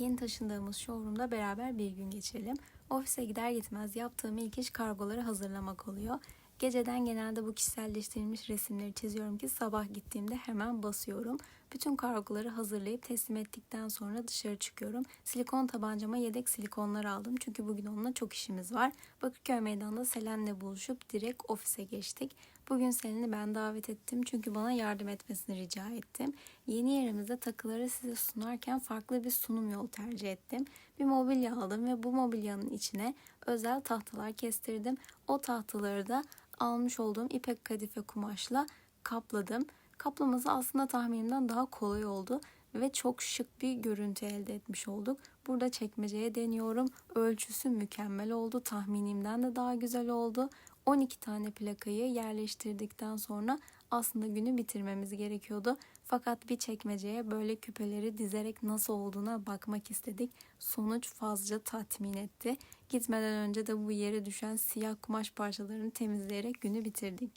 Yeni taşındığımız showroomda beraber bir gün geçirelim. Ofise gider gitmez yaptığım ilk iş kargoları hazırlamak oluyor. Geceden genelde bu kişiselleştirilmiş resimleri çiziyorum ki sabah gittiğimde hemen basıyorum. Bütün kargoları hazırlayıp teslim ettikten sonra dışarı çıkıyorum. Silikon tabancama yedek silikonlar aldım çünkü bugün onunla çok işimiz var. Bakırköy Meydanı'nda Selen'le buluşup direkt ofise geçtik. Bugün Selen'i ben davet ettim çünkü bana yardım etmesini rica ettim. Yeni yerimizde takıları size sunarken farklı bir sunum yolu tercih ettim. Bir mobilya aldım ve bu mobilyanın içine özel tahtalar kestirdim. O tahtaları da almış olduğum ipek kadife kumaşla kapladım. Kaplaması aslında tahminimden daha kolay oldu ve çok şık bir görüntü elde etmiş olduk. Burada çekmeceye deniyorum. Ölçüsü mükemmel oldu. Tahminimden de daha güzel oldu. 12 tane plakayı yerleştirdikten sonra aslında günü bitirmemiz gerekiyordu. Fakat bir çekmeceye böyle küpeleri dizerek nasıl olduğuna bakmak istedik. Sonuç fazla tatmin etti. Gitmeden önce de bu yere düşen siyah kumaş parçalarını temizleyerek günü bitirdik.